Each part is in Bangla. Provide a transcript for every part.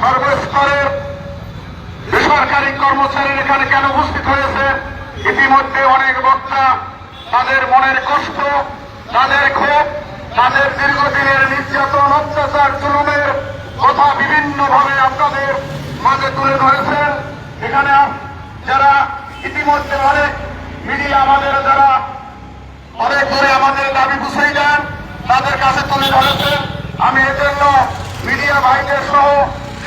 সর্বস্তরের বেসরকারি কর্মচারীর এখানে কেন উপস্থিত হয়েছে? ইতিমধ্যে অনেক বক্তা তাদের মনের কষ্ট, তাদের ক্ষোভ, তাদের দীর্ঘদিনের নির্যাতন, অত্যাচার, জুলুমের কথা বিভিন্ন ভাবে আপনাদের মাঝে তুলে ধরেছেন। এখানে যারা ইতিমধ্যে অনেক মিডিয়া আমাদের যারা অনেক দূরে আমাদের দাবি বুঝেই দেন, তাদের কাছে তুলে ধরেছেন। আমি এজন্য মিডিয়া ভাইদের সহ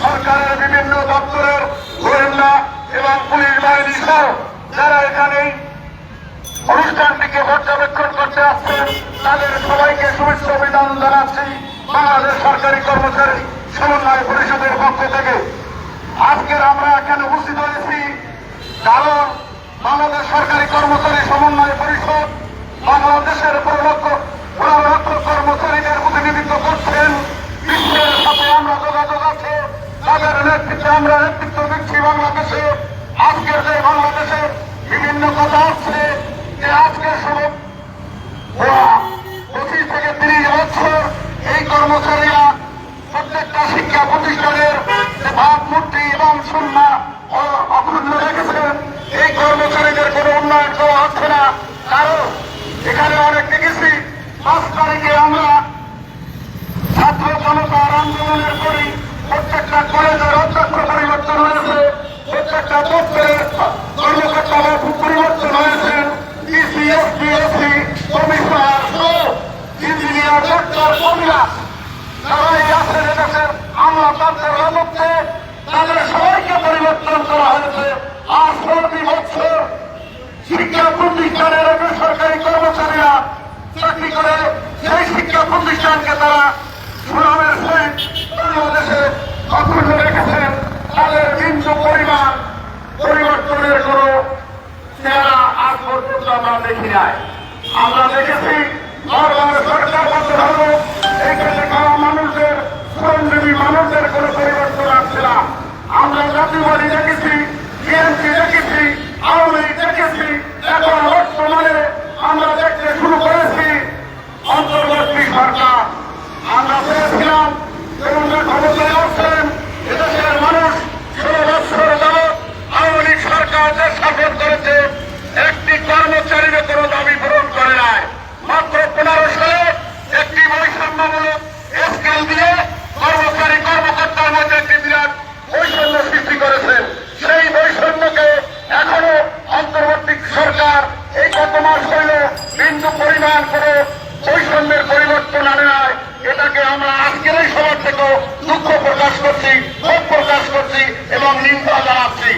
সরকারের বিভিন্ন দপ্তরের গোয়েন্দা এবং পুলিশ বাহিনী সহ যারা এখানে অনুষ্ঠানটিকে পর্যবেক্ষণ করতে আসছেন তাদের সবাইকে শুভেচ্ছা অভিনন্দন জানাচ্ছি বাংলাদেশ সরকারি কর্মচারী সমন্বয় পরিষদের পক্ষ থেকে। আজকের আমরা এখানে উপস্থিত হয়েছি কারণ বাংলাদেশ সরকারি কর্মচারী সমন্বয় পরিষদ, বাংলাদেশের প্রলক্ষ প্রলক্ষ কর্মচারীদের প্রতিনিধিত্ব করছেন। বিশ্বের সাথে আমরা যোগাযোগ আছে। তাদের নেতৃত্বে আমরা নেতৃত্ব দিচ্ছি বাংলাদেশে, আজকের যে বাংলাদেশে বিভিন্ন কথা আসছে যে আজকের সময় পঁচিশ থেকে তিরিশ বছর এই কর্মচারীরা প্রত্যেকটা শিক্ষা প্রতিষ্ঠানের যে ভাবমূর্তি এবং সন্না অক্ষুণ্ণ রেখেছেন এই কর্মচারীদের কোনো উন্নয়ন করা হচ্ছে না। কারণ এখানে অনেক দেখেছি, পাঁচ তারিখে আমরা ছাত্র জনতার আন্দোলনের করি প্রত্যেকটা কলেজের অধ্যক্ষ পরিবর্তন হয়েছে। প্রত্যেকটা দপ্তরের কর্মকর্তা পরিবর্তন হয়েছে। EC SP AC commissioner engineer, doctor কবিরা সবাই আছেন এদেশের আমলাতন্ত্রের রাজত্বে তাদের সবাইকে পরিবর্তন করা হয়েছে। আর প্রতি বছর শিক্ষা প্রতিষ্ঠানের বেসরকারি কর্মচারীরা চাকরি করে সেই শিক্ষা প্রতিষ্ঠানকে তারা সুনামের সহিত বাংলাদেশে অক্ষুণ্ণ রেখেছেন তাদের বিন্দু পরিমাণ পরিবর্তনের কোন আজ আমরা আমরা দেখেছি সরকার খাওয়া মানুষদের পরিবর্তন আসছে না। আমরা জাতিবাদী দেখেছি বিএনপি দেখেছি আওয়ামী লীগ দেখেছি এখন বর্তমানে আমরা দেখতে শুরু করেছি অন্তর্বর্তী সরকার আমরা পেয়েছিলাম এবং ক্ষমতায় আসছেন এদেশের মানুষ ষোলো বছর যাবৎ আওয়ামী লীগ সরকার দেশ শাসন করেছে একটি কর্মচারীর কোনো দাবি পূরণ করে নাই মাত্র পনেরো সালে একটি বৈষম্যমূলক স্কেল দিয়ে কর্মচারী কর্মকর্তার মধ্যে একটি বিরাট বৈষম্য সৃষ্টি করেছেন সেই বৈষম্যকে এখনও অন্তর্বর্তী সরকার এই গত মাস হইল পরিমাণ করে বৈষম্যের পরিবর্তন আনে নাই। এটাকে আমরা আজকের এই সভা থেকেও দুঃখ প্রকাশ করছি, ক্ষোভ প্রকাশ করছি এবং নিন্দা জানাচ্ছি।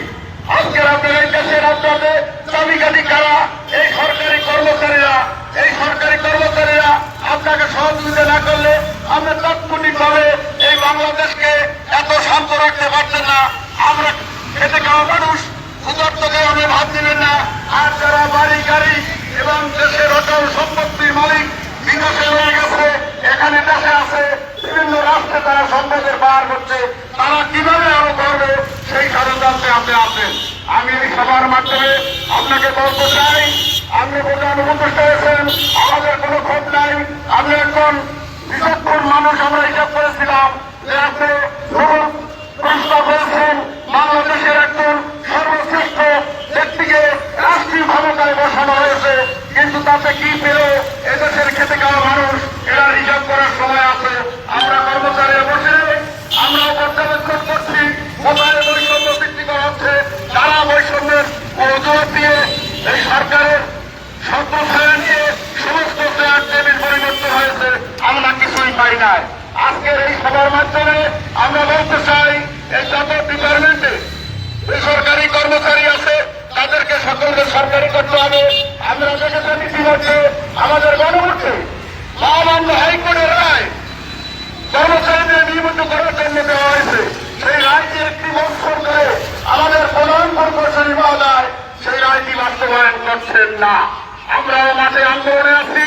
আজকের আপনার এই দেশের আপনাদের চাবিকাঠি কারা? এই সরকারি কর্মচারীরা। এই সরকারি কর্মচারীরা আপনাকে সহযোগিতা না করলে আমরা তাৎক্ষণিক ভাবে এই বাংলাদেশকে এত শান্ত রাখতে পারছেন না। আমরা খেতে খাওয়া মানুষ ক্ষুধার্তকে আমি ভাব দিবেন না। আর যারা বাড়ি, গাড়ি এবং দেশের অটল মালিক বিদেশে হয়ে গেছে, এখানে দেশে আছে, বিভিন্ন রাষ্ট্রে তারা সম্পদের পার করছে তারা কীভাবে আরও করবে, সেই সরঞ্জামে আপনি আছেন। আমি এই সবার মাধ্যমে আপনাকে বলতে চাই, আপনি প্রধান উপদেষ্টা হয়েছেন আমাদের কোনো ক্ষোভ নাই। আপনি একজন বিচক্ষণ মানুষ, আমরা হিসাব করেছিলাম যে আপনি প্রস্তাব করেছেন বাংলাদেশের একজন সর্বশ্রেষ্ঠ ব্যক্তিকে রাষ্ট্রীয় ক্ষমতায় বসানো হয়েছে, কিন্তু তাতে কি পেল? এদেশের খেতে খাওয়া মানুষ, এরা রিজার্ভ করার সময় আছে। আমরা কর্মচারীরা বসে আমরা পর্যবেক্ষণ করছি। কোথায় বৈষম্য সৃষ্টি করা হচ্ছে তারা বৈষম্যের অজুহাত দিয়ে এই সরকারের সম্প্রসারণ নিয়ে সমস্ত চেয়ার পরিবর্তন হয়েছে। আমরা কিছুই পাই নাই। আজকের এই সভার মাধ্যমে আমরা বলতে চাই, এই যত ডিপার্টমেন্টে বেসরকারি কর্মচারী আছে তাদেরকে সকলকে সরকারি করতে হবে। আমরা দেখেছেন ইতিমধ্যে আমাদের গণমুখে মহামান্য হাইকোর্টের রায় কর্মচারীদের নিয়মিত করার জন্য দেওয়া হয়েছে। সেই রায়টি একটি বছর ধরে আমাদের প্রধান কর্মচারী মহোদয় সেই রায়টি বাস্তবায়ন করছেন না। আমরাও মাঠে আন্দোলনে আছি,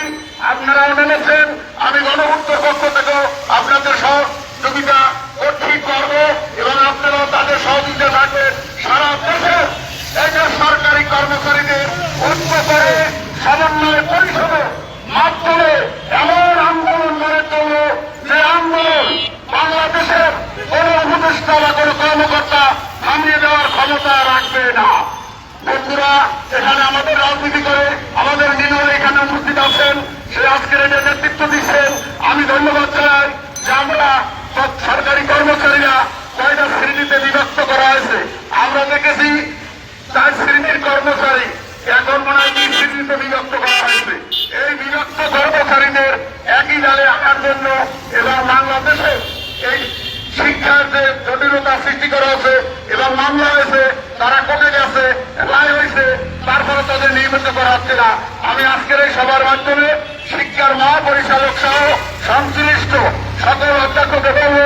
আপনারাও নেমেছেন। আমি গণমুক্তর পক্ষ থেকেও আপনাদের সহযোগিতা করছি, করব এবং আপনারাও তাদের সহযোগিতা থাকবেন সারা দেশের এটা সরকারি কর্মচারীদের ঐক্য করে সমন্বয় পরিষদের মাধ্যমে বাংলাদেশের কোন কর্মকর্তা থামিয়ে দেওয়ার ক্ষমতা রাখবে না। বন্ধুরা, এখানে আমাদের রাজনীতি করে আমাদের নির্মল এখানে উপস্থিত আছেন, সে আজকের এটা নেতৃত্ব দিচ্ছেন। আমি ধন্যবাদ জানাই যে আমরা সরকারি কর্মচারীরা কয়টা শ্রেণীতে বিভক্ত করা হয়েছে। আমরা দেখেছি, চার শ্রেণির কর্মচারী এখন মনে হয় দুই শ্রেণীতে বিভক্ত করা হয়েছে। এই বিভক্ত কর্মচারীদের একই ডালে আনার জন্য এবং বাংলাদেশে এই শিক্ষার যে জটিলতা সৃষ্টি করা হয়েছে এবং মামলা হয়েছে, তারা কোর্টে গেছে রায় হয়েছে, তারপরে তাদের নিয়মিত করা হচ্ছে না। আমি আজকের এই সভার মাধ্যমে শিক্ষার মহাপরিচালক সহ সংশ্লিষ্ট সকল অধ্যক্ষকে বলব,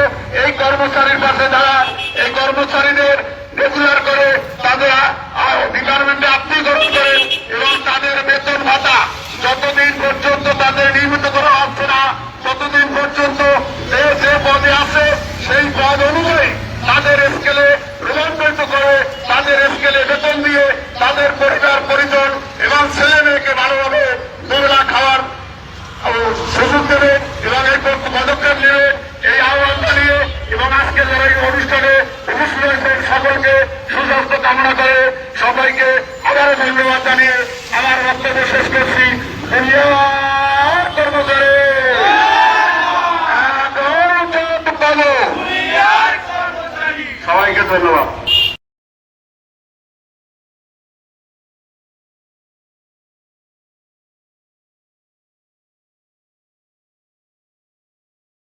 এই কর্মচারীর পাশে দাঁড়া, এই কর্মচারীদের রেগুলার করে তাদের ডিপার্টমেন্টে আত্মীয়করণ করেন এবং তাদের বেতন ভাতা যতদিন পর্যন্ত তাদের নিয়মিত করা হচ্ছে না ততদিন পর্যন্ত যে যে পদে আছে সেই পদ অনুযায়ী তাদের স্কেলে রূপান্তরিত করে তাদের বেতন দিয়ে তাদের পরিবার পরিজন এবং ছেলে মেয়েকে ভালোভাবে দুবেলা খাওয়ার সুযোগ দেবে এবং এই পদক্ষেপ নেবে এই আহ্বান জানিয়ে এবং আজকে যারা এই অনুষ্ঠানে উপস্থিত হয়েছেন সকলকে সুস্বাস্থ্য কামনা করে সবাইকে আবারও ধন্যবাদ জানিয়ে আমার বক্তব্য শেষ করছি। কর্মচারী পাবো। সবাইকে ধন্যবাদ।